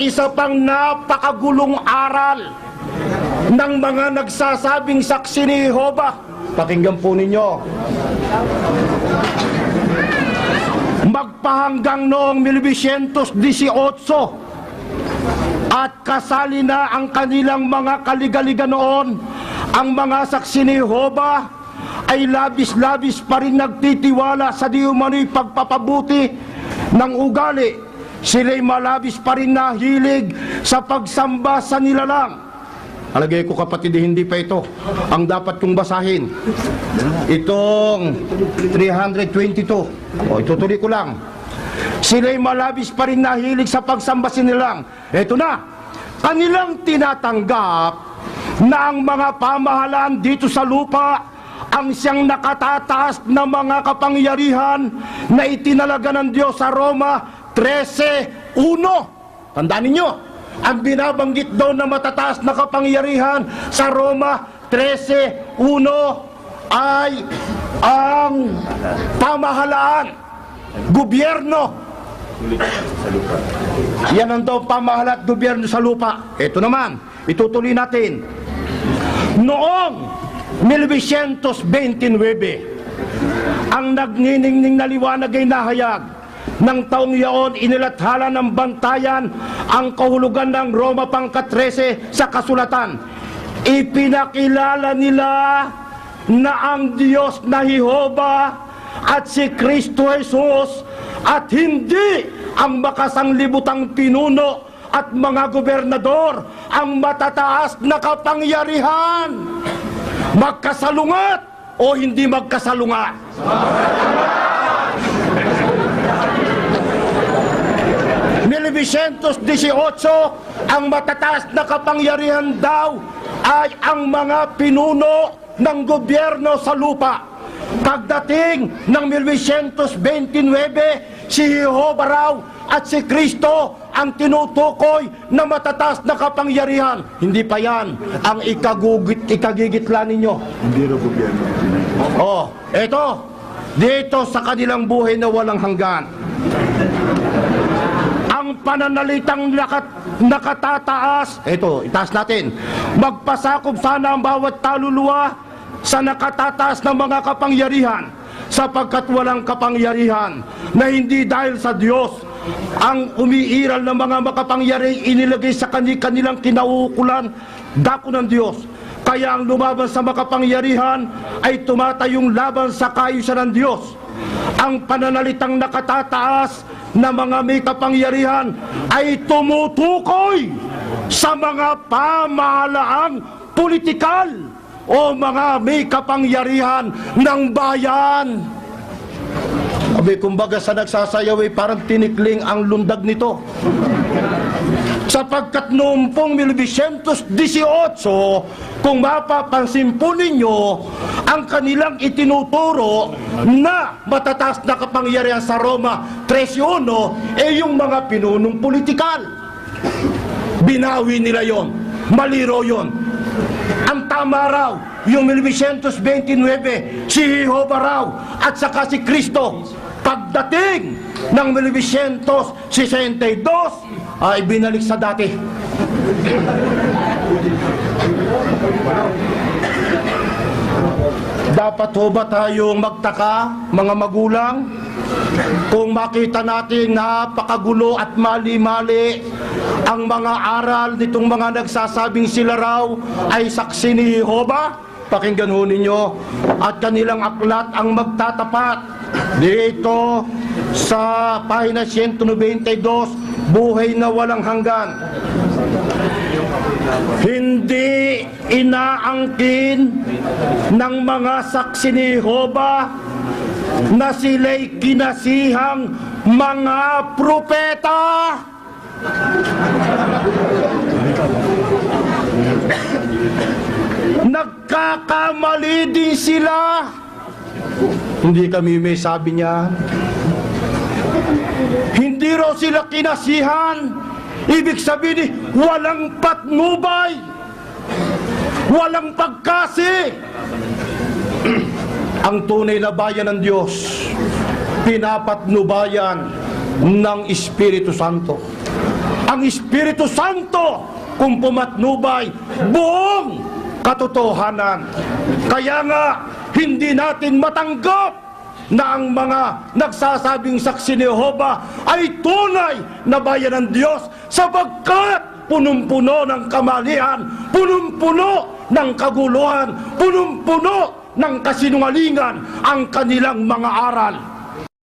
isa pang napakagulong aral ng mga nagsasabing saksi ni Jehovah. Pakinggan po ninyo. Magpahanggang noong 1918 at kasali na ang kanilang mga kaligaliga noon, ang mga saksi ni Jehovah ay labis-labis pa rin nagtitiwala sa di umano'y pagpapabuti ng ugali. Sila'y malabis pa rin nahilig sa pagsamba sa nilalang. Alagay ko kapatid, hindi pa ito ang dapat kong basahin. Itong 322. O, itutuloy ko lang. Sila'y malabis pa rin nahilig sa pagsamba sinilang. Ito na, kanilang tinatanggap na ang mga pamahalaan dito sa lupa ang siyang nakatataas na mga kapangyarihan na itinalaga ng Diyos sa Roma 13.1. Tandaan ninyo, ang binabanggit daw na matataas na kapangyarihan sa Roma 13.1 ay ang pamahalaan, gobyerno. Yan ang daw pamahala at gobyerno sa lupa. Ito naman, itutuloy natin. Noong 1929, ang nagniningning na liwanag ay nahayag ng taong yaon inilathala ng bantayan ang kahulugan ng Roma pangkat 13 sa kasulatan. Ipinakilala nila na ang Diyos na Jehova at si Kristo Jesus at hindi ang makasanglibutang pinuno at mga gobernador ang matataas na kapangyarihan. Magkasalungat o hindi magkasalungat? 1918, ang matataas na kapangyarihan daw ay ang mga pinuno ng gobyerno sa lupa. Pagdating ng 1929, si Jehovah raw at si Kristo ang tinutukoy na matataas na kapangyarihan. Hindi pa yan ang ikagugit, ikagigitla ninyo. Hindi rin gobyerno. Oh, eto. Dito sa kanilang buhay na walang hanggan. Ang pananalitang nakat, nakatataas, eto, itaas natin. Magpasakop sana ang bawat taluluwa sa nakatataas ng mga kapangyarihan sapagkat walang kapangyarihan na hindi dahil sa Diyos ang umiiral ng mga makapangyari inilagay sa kani kanilang kinauukulan. Dako ng Diyos kaya ang lumaban sa makapangyarihan ay tumatayong laban sa kaayusan ng Diyos. Ang pananalitang nakatataas na mga may kapangyarihan ay tumutukoy sa mga pamahalaang politikal o mga may kapangyarihan ng bayan. Abi, kumbaga sa nagsasayaw ay parang tinikling ang lundag nito sapagkat noong pong 1918, kung mapapansin po ninyo, ang kanilang itinuturo na matataas na kapangyarihan sa Roma 13.1 eh yung mga pinunong politikal. Binawi nila yon, maliro yon. Ang tama raw, yung 1929, si Jehovah raw at saka si Kristo. Pagdating ng 1962, ay binalik sa dati. Dapat ho ba tayong magtaka, mga magulang, kung makita natin napakagulo at mali-mali ang mga aral nitong mga nagsasabing sila raw ay saksi ni Jehovah? Pakinggan ho ninyo at kanilang aklat ang magtatapat dito sa pahina 192 buhay na walang hanggan hindi inaangkin ng mga saksi ni Jehovah na sila'y kinasihang mga propeta. Nagkakamali din sila. Hindi kami may sabi niya. Hindi raw sila kinasihan. Ibig sabihin, walang patnubay. Walang pagkasi. Ang tunay na bayan ng Diyos, pinapatnubayan ng Espiritu Santo. ang Espiritu Santo kung pumatnubay buong katotohanan. Kaya nga, hindi natin matanggap na ang mga nagsasabing saksi ni Jehova ay tunay na bayan ng Diyos sapagkat punong-puno ng kamalian, punong-puno ng kaguluhan, punong-puno ng kasinungalingan ang kanilang mga aral.